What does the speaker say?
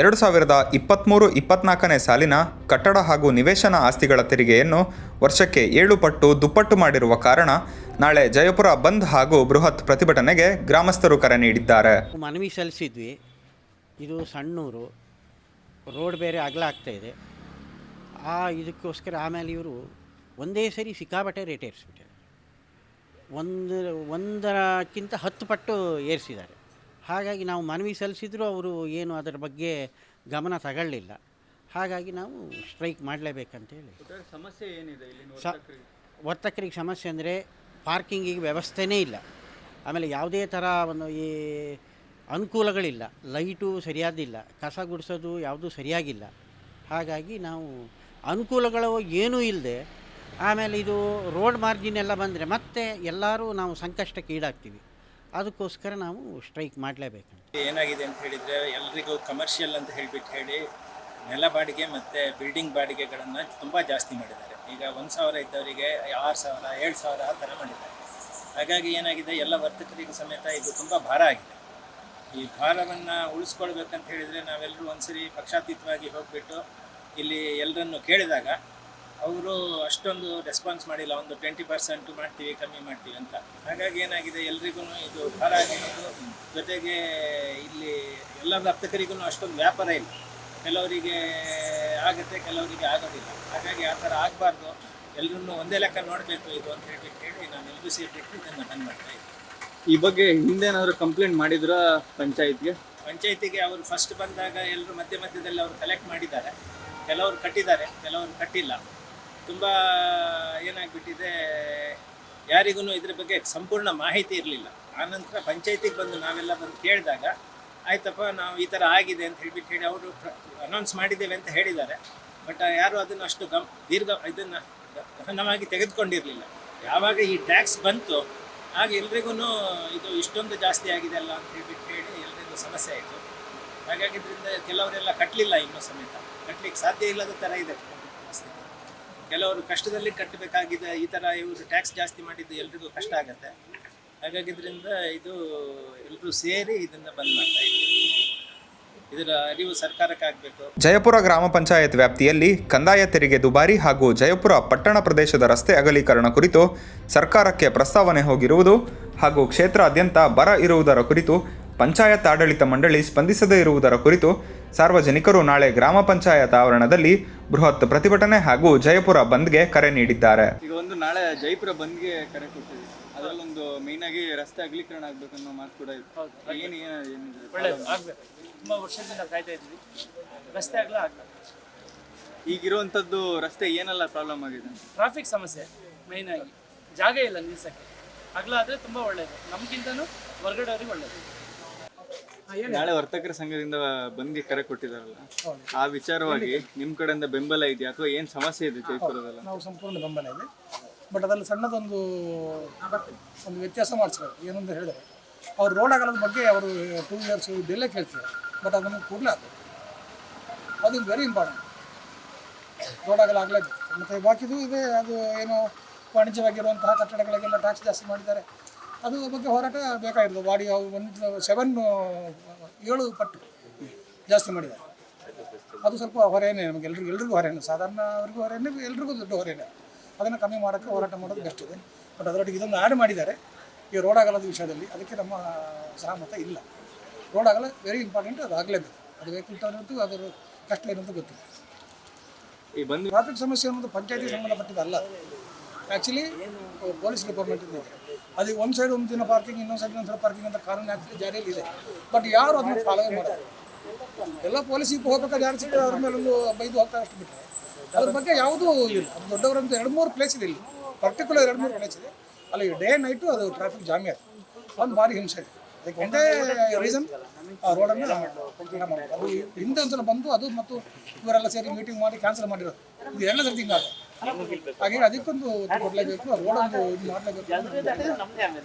ಎರಡು ಸಾವಿರದ ಇಪ್ಪತ್ತ್ಮೂರು ಇಪ್ಪತ್ನಾಲ್ಕನೇ ಸಾಲಿನ ಕಟ್ಟಡ ಹಾಗೂ ನಿವೇಶನ ಆಸ್ತಿಗಳ ತೆರಿಗೆಯನ್ನು ವರ್ಷಕ್ಕೆ ಏಳು ಪಟ್ಟು ದುಪ್ಪಟ್ಟು ಮಾಡಿರುವ ಕಾರಣ ನಾಳೆ ಜಯಪುರ ಬಂದ್ ಹಾಗೂ ಬೃಹತ್ ಪ್ರತಿಭಟನೆಗೆ ಗ್ರಾಮಸ್ಥರು ಕರೆ ನೀಡಿದ್ದಾರೆ. ಮನವಿ ಸಲ್ಲಿಸಿದ್ವಿ. ಇದು ಸಣ್ಣೂರು. ರೋಡ್ ಬೇರೆ ಅಗಲ ಆಗ್ತಾ ಇದೆ. ಆ ಇದಕ್ಕೋಸ್ಕರ ಆಮೇಲೆ ಇವರು ಒಂದೇ ಸರಿ ಸಿಕ್ಕಾಬಟ್ಟೆ ರೇಟ್ ಏರಿಸ್ಬಿಟ್ಟಿದ್ದಾರೆ ಒಂದು, ಒಂದರಕ್ಕಿಂತ ಹತ್ತು ಪಟ್ಟು ಏರಿಸಿದ್ದಾರೆ. ಹಾಗಾಗಿ ನಾವು ಮನವಿ ಸಲ್ಲಿಸಿದರೂ ಅವರು ಏನು ಅದರ ಬಗ್ಗೆ ಗಮನ ತಗೊಳ್ಳಿಲ್ಲ. ಹಾಗಾಗಿ ನಾವು ಸ್ಟ್ರೈಕ್ ಮಾಡಲೇಬೇಕಂತೇಳಿ ಸಮಸ್ಯೆ ಏನಿದೆ ಸ ವರ್ತಕರಿಗೆ ಸಮಸ್ಯೆ ಅಂದರೆ ಪಾರ್ಕಿಂಗಿಗೆ ವ್ಯವಸ್ಥೆನೇ ಇಲ್ಲ. ಆಮೇಲೆ ಯಾವುದೇ ಥರ ಒಂದು ಈ ಅನುಕೂಲಗಳಿಲ್ಲ. ಲೈಟು ಸರಿಯಾದಿಲ್ಲ. ಕಸ ಗುಡಿಸೋದು ಯಾವುದೂ ಸರಿಯಾಗಿಲ್ಲ. ಹಾಗಾಗಿ ನಾವು ಅನುಕೂಲಗಳು ಏನೂ ಇಲ್ಲದೆ ಆಮೇಲೆ ಇದು ರೋಡ್ ಮಾರ್ಜಿನ್ ಎಲ್ಲ ಬಂದರೆ ಮತ್ತೆ ಎಲ್ಲರೂ ನಾವು ಸಂಕಷ್ಟಕ್ಕೆ ಈಡಾಗ್ತೀವಿ ಅದಕ್ಕೋಸ್ಕರ ನಾವು ಸ್ಟ್ರೈಕ್ ಮಾಡಲೇಬೇಕು ಏನಾಗಿದೆ ಅಂತ ಹೇಳಿದರೆ ಎಲ್ರಿಗೂ ಕಮರ್ಷಿಯಲ್ ಅಂತ ಹೇಳಿಬಿಟ್ಟು ಹೇಳಿ, ನೆಲ ಬಾಡಿಗೆ ಮತ್ತು ಬಿಲ್ಡಿಂಗ್ ಬಾಡಿಗೆಗಳನ್ನು ತುಂಬ ಜಾಸ್ತಿ ಮಾಡಿದ್ದಾರೆ. ಈಗ ಒಂದು ಸಾವಿರ ಇದ್ದವರಿಗೆ ಆರು ಸಾವಿರ, ಏಳು ಸಾವಿರ ಆ ಥರ ಮಾಡಿದ್ದಾರೆ. ಹಾಗಾಗಿ ಏನಾಗಿದೆ, ಎಲ್ಲ ವರ್ತಕರಿಗೂ ಸಮೇತ ಇದು ತುಂಬ ಭಾರ ಆಗಿದೆ. ಈ ಭಾರವನ್ನು ಉಳಿಸ್ಕೊಳ್ಬೇಕಂತ ಹೇಳಿದರೆ ನಾವೆಲ್ಲರೂ ಒಂದ್ಸರಿ ಪಕ್ಷಾತೀತವಾಗಿ ಹೋಗಿಬಿಟ್ಟು ಇಲ್ಲಿ ಎಲ್ಲರನ್ನು ಕೇಳಿದಾಗ ಅವರು ಅಷ್ಟೊಂದು ರೆಸ್ಪಾನ್ಸ್ ಮಾಡಿಲ್ಲ ಒಂದು ಟ್ವೆಂಟಿ ಪರ್ಸೆಂಟ್ ಮಾಡ್ತೀವಿ ಕಮ್ಮಿ ಮಾಡ್ತೀವಿ ಅಂತ. ಹಾಗಾಗಿ ಏನಾಗಿದೆ ಎಲ್ರಿಗೂ ಇದು ಭಾರ ಆಗಿರೋದು. ಜೊತೆಗೆ ಇಲ್ಲಿ ಎಲ್ಲ ವರ್ತಕರಿಗೂ ಅಷ್ಟೊಂದು ವ್ಯಾಪಾರ ಇಲ್ಲ. ಕೆಲವರಿಗೆ ಆಗುತ್ತೆ ಕೆಲವರಿಗೆ ಆಗೋದಿಲ್ಲ. ಹಾಗಾಗಿ ಆ ಥರ ಆಗಬಾರ್ದು. ಎಲ್ಲರನ್ನೂ ಒಂದೇ ಲೆಕ್ಕ ನೋಡಬೇಕು ಇದು ಅಂತ ಹೇಳಿ ಹೇಳಿ ನಾನು ಎಲ್ಲರೂ ಸೇರಿಬಿಟ್ಟು ಇದನ್ನು ಬಂದ್ ಮಾಡ್ತಾ ಇದ್ದೀನಿ. ಈ ಬಗ್ಗೆ ಹಿಂದೇನಾದರೂ ಕಂಪ್ಲೇಂಟ್ ಮಾಡಿದ್ರ ಪಂಚಾಯತ್ಗೆ? ಪಂಚಾಯತಿಗೆ ಅವರು ಫಸ್ಟ್ ಬಂದಾಗ ಎಲ್ಲರೂ ಮಧ್ಯ ಮಧ್ಯದಲ್ಲಿ ಅವರು ಕಲೆಕ್ಟ್ ಮಾಡಿದ್ದಾರೆ. ಕೆಲವರು ಕಟ್ಟಿದ್ದಾರೆ ಕೆಲವರು ಕಟ್ಟಿಲ್ಲ. ತುಂಬ ಏನಾಗ್ಬಿಟ್ಟಿದೆ ಯಾರಿಗೂ ಇದ್ರ ಬಗ್ಗೆ ಸಂಪೂರ್ಣ ಮಾಹಿತಿ ಇರಲಿಲ್ಲ. ಆನಂತರ ಪಂಚಾಯತಿಗೆ ಬಂದು ನಾವೆಲ್ಲ ಬಂದು ಕೇಳಿದಾಗ, ಆಯ್ತಪ್ಪ, ನಾವು ಈ ಥರ ಆಗಿದೆ ಅಂತ ಹೇಳಿಬಿಟ್ಟು ಹೇಳಿ ಅವರು ಅನೌನ್ಸ್ ಮಾಡಿದ್ದೇವೆ ಅಂತ ಹೇಳಿದ್ದಾರೆ. ಬಟ್ ಯಾರು ಅದನ್ನು ಅಷ್ಟು ಗಮ್, ದೀರ್ಘ ಇದನ್ನು ಗಹನವಾಗಿ ತೆಗೆದುಕೊಂಡಿರಲಿಲ್ಲ. ಯಾವಾಗ ಈ ಟ್ಯಾಕ್ಸ್ ಬಂತು, ಆಗ ಎಲ್ರಿಗೂ ಇದು ಇಷ್ಟೊಂದು ಜಾಸ್ತಿ ಆಗಿದೆ ಅಲ್ಲ ಅಂತ ಹೇಳಿಬಿಟ್ಟು ಹೇಳಿ ಎಲ್ರಿಗೂ ಸಮಸ್ಯೆ ಆಯಿತು. ಹಾಗಾಗಿ ಇದರಿಂದ ಕೆಲವರೆಲ್ಲ ಕಟ್ಟಲಿಲ್ಲ ಇನ್ನೂ ಸಮೇತ. ಕಟ್ಟಲಿಕ್ಕೆ ಸಾಧ್ಯ ಇಲ್ಲದ ಥರ ಇದೆ. ಕೆಲವರು ಕಷ್ಟದಲ್ಲಿ ಕಟ್ಟಬೇಕಾಗಿದೆ, ಈ ಥರ ಇವರು ಟ್ಯಾಕ್ಸ್ ಜಾಸ್ತಿ ಮಾಡಿದ್ದು ಎಲ್ರಿಗೂ ಕಷ್ಟ ಆಗುತ್ತೆ. ಹಾಗಾಗಿ ಇದರಿಂದ ಇದು ಎಲ್ಲರೂ ಸೇರಿ ಇದನ್ನು ಬಂದ್ ಮಾಡ್ತಾ ಜಯಪುರ ಗ್ರಾಮ ಪಂಚಾಯತ್ ವ್ಯಾಪ್ತಿಯಲ್ಲಿ ಕಂದಾಯ ತೆರಿಗೆ ದುಬಾರಿ ಹಾಗೂ ಜಯಪುರ ಪಟ್ಟಣ ಪ್ರದೇಶದ ರಸ್ತೆ ಅಗಲೀಕರಣ ಕುರಿತು ಸರ್ಕಾರಕ್ಕೆ ಪ್ರಸ್ತಾವನೆ ಹೋಗಿರುವುದು ಹಾಗೂ ಕ್ಷೇತ್ರಾದ್ಯಂತ ಬರ ಇರುವುದರ ಕುರಿತು ಪಂಚಾಯತ್ ಆಡಳಿತ ಮಂಡಳಿ ಸ್ಪಂದಿಸದೇ ಇರುವುದರ ಕುರಿತು ಸಾರ್ವಜನಿಕರು ನಾಳೆ ಗ್ರಾಮ ಪಂಚಾಯತ್ ಆವರಣದಲ್ಲಿ ಬೃಹತ್ ಪ್ರತಿಭಟನೆ ಹಾಗೂ ಜಯಪುರ ಬಂದ್ಗೆ ಕರೆ ನೀಡಿದ್ದಾರೆ. ಈಗ ಒಂದು ನಾಳೆ ಜೈಪುರ ಬಂದ್ಗೆ ಕರೆ ಕೊಟ್ಟಿದೆ ಅದರಲ್ಲೊಂದು ಮೇನ್ ಆಗಿ ರಸ್ತೆ ಅಗಲೀಕರಣ ಆಗ್ಬೇಕನ್ನೋ ಮಾತು ಕೂಡ ಇದೆ. ಏನು ಒಳ್ಳೇದು. ಆಗಬೇಕು. ತುಂಬ ವರ್ಷದಿಂದ ಕಾಯ್ತಾ ಇದ್ವಿ ರಸ್ತೆ ಆಗಲ ಆಗಬೇಕು. ಈಗಿರುವಂಥದ್ದು ರಸ್ತೆ ಏನೆಲ್ಲ ಪ್ರಾಬ್ಲಮ್ ಆಗಿದೆ? ಟ್ರಾಫಿಕ್ ಸಮಸ್ಯೆ ಮೈನ್ ಆಗಿ. ಜಾಗ ಇಲ್ಲ ನಿಲ್ಸಕ್ಕೆ. ಅಗಲ ತುಂಬಾ ಒಳ್ಳೇದು. ಒಳ್ಳೆಯದು ನಮಗಿಂತನೂ ಹೊರಗಡೆ ಅವ್ರಿಗೆ ಒಳ್ಳೆಯದು ನಾಳೆ ವರ್ತಕರ ಸಂಘದಿಂದ ಬಂದ್ಗೆ ಕರೆ ಕೊಟ್ಟಿದಾರಲ್ಲ ಆ ವಿಚಾರವಾಗಿ ನಿಮ್ ಕಡೆಯಿಂದ ಬೆಂಬಲ ಇದೆಯಾ? ಅಥವಾ ಏನ್ ಸಮಸ್ಯೆ ಇದೆ ಜೈಪುರದಲ್ಲ ನಾವು ಸಂಪೂರ್ಣ ಬೆಂಬಲ ಇದೆ. ಬಟ್ ಅದರಲ್ಲಿ ಸಣ್ಣದೊಂದು ಒಂದು ವ್ಯತ್ಯಾಸ ಮಾಡಿಸ್ಬೇಕು. ಏನಂತ ಹೇಳಿದ್ರೆ ಅವ್ರು ರೋಡ್ ಆಗಲದ ಬಗ್ಗೆ ಅವರು ಟೂ ವೀಲರ್ಸ್ ಡಿಲೇ ಕೇಳ್ತಾರೆ. ಬಟ್ ಅದನ್ನು ಕೂಡಲೇ ಆಗಬೇಕು. ಅದು ವೆರಿ ಇಂಪಾರ್ಟೆಂಟ್ ರೋಡ್ ಆಗಲ ಆಗಲೇಬೇಕು. ಮತ್ತು ಬಾಕಿದು ಇದೆ. ಅದು ಏನು ವಾಣಿಜ್ಯವಾಗಿರುವಂತಹ ಕಟ್ಟಡಗಳಿಗೆಲ್ಲ ಟ್ಯಾಕ್ಸ್ ಜಾಸ್ತಿ ಮಾಡಿದ್ದಾರೆ. ಅದು ಬಗ್ಗೆ ಹೋರಾಟ ಬೇಕಾಗಿರೋದು. ಬಾಡಿ ಒಂದು ಸೆವೆನ್ ಏಳು ಪಟ್ಟು ಜಾಸ್ತಿ ಮಾಡಿದ್ದಾರೆ. ಅದು ಸ್ವಲ್ಪ ಹೊರೆಯೇ ನಮಗೆ ಎಲ್ರಿಗೂ ಎಲ್ರಿಗೂ ಹೊರೆಯೇ ಸಾಧಾರಣ ಅವ್ರಿಗೂ ಹೊರೆಯೇ ಎಲ್ರಿಗೂ ದೊಡ್ಡ ಹೊರೆಯೇ ಅದನ್ನು ಕಮ್ಮಿ ಮಾಡೋಕ್ಕೆ ಹೋರಾಟ ಮಾಡೋದು ಬೆಸ್ಟ್ ಇದೆ. ಬಟ್ ಅದರೊಟ್ಟಿಗೆ ಇದೊಂದು ಆ್ಯಡ್ ಮಾಡಿದ್ದಾರೆ. ಈ ರೋಡ್ ಆಗಲದ ವಿಷಯದಲ್ಲಿ ಅದಕ್ಕೆ ನಮ್ಮ ಸಹಮತ ಇಲ್ಲ. ರೋಡ್ ಆಗಲ್ಲ ವೆರಿ ಇಂಪಾರ್ಟೆಂಟ್ ಅದು ಆಗಲೇಬೇಕು. ಅದು ವೆಹಿಕಲ್ ತಗೊಂಡು ಅದರ ಕಷ್ಟ ಏನಂತ ಗೊತ್ತಿಲ್ಲ. ಈ ಬಂದು ಟ್ರಾಫಿಕ್ ಸಮಸ್ಯೆ ಅನ್ನೋದು ಪಂಚಾಯತಿ ಸಂಬಂಧಪಟ್ಟಿದ್ದಲ್ಲ. ಆ್ಯಕ್ಚುಲಿ ಪೊಲೀಸ್ ಡಿಪಾರ್ಟ್ಮೆಂಟಿಂದ ಇದೆ. ಅದಕ್ಕೆ ಒಂದು ಸೈಡ್ ಒಂದು ದಿನ ಪಾರ್ಕಿಂಗ್ ಇನ್ನೊಂದು ಸೈಡ್ ಇನ್ನೊಂದು ಪಾರ್ಕಿಂಗ್ ಅಂತ ಕಾನೂನು ಆಕ್ಚುಲಿ ಜಾರಿಯಲ್ಲಿ ಇದೆ. ಬಟ್ ಯಾರು ಅದನ್ನು ಫಾಲೋ ಮಾಡೋದು? ಎಲ್ಲ ಪೊಲೀಸಿಗೆ ಹೋಗ್ಬೇಕಾದ್ರೆ ಯಾರು ಸಿಕ್ಕರೆ ಅವ್ರ ಮೇಲೆ ಒಂದು ಬೈದು ಹೋಗ್ತಾರೆ ಅಷ್ಟು ಬಿಟ್ಟರೆ ಅದ್ರ ಬಗ್ಗೆ ಯಾವುದೂ ಇಲ್ಲ. ಅದು ದೊಡ್ಡವರಂತ ಎರಡು ಮೂರು ಪ್ಲೇಸ್ ಇದೆ ಇಲ್ಲಿ. ಪರ್ಟಿಕ್ಯುಲರ್ ಎರಡು ಮೂರು ಪ್ಲೇಸ್ ಇದೆ. ಅಲ್ಲಿ ಡೇ ನೈಟು ಅದು ಟ್ರಾಫಿಕ್ ಜಾಮ್ ಆಯ್ತು ಒಂದು ಭಾರಿ ಹಿಂಸೆ. ಇದೆ ಅದಕ್ಕೆ ಒಂದೇ ರೀಸನ್ ಆ ರೋಡನ್ನು ಮಾಡೋದು ಅದು ಹಿಂದೆ ಒಂದ್ಸಲ ಬಂದು ಅದು ಮತ್ತು ಇವರೆಲ್ಲ ಸೇರಿ ಮೀಟಿಂಗ್ ಮಾಡಿ ಕ್ಯಾನ್ಸಲ್ ಮಾಡಿರೋದು. ಇದು ಎರಡನೇ ಸರ್ತಿ ಹಿಂಗಾಗ ಹಾಗೆ ಅದಕ್ಕೊಂದು ಕೊಡಲೇಬೇಕು ರೋಡ್ ಒಂದು ಇದು ಮಾಡಲೇಬೇಕು.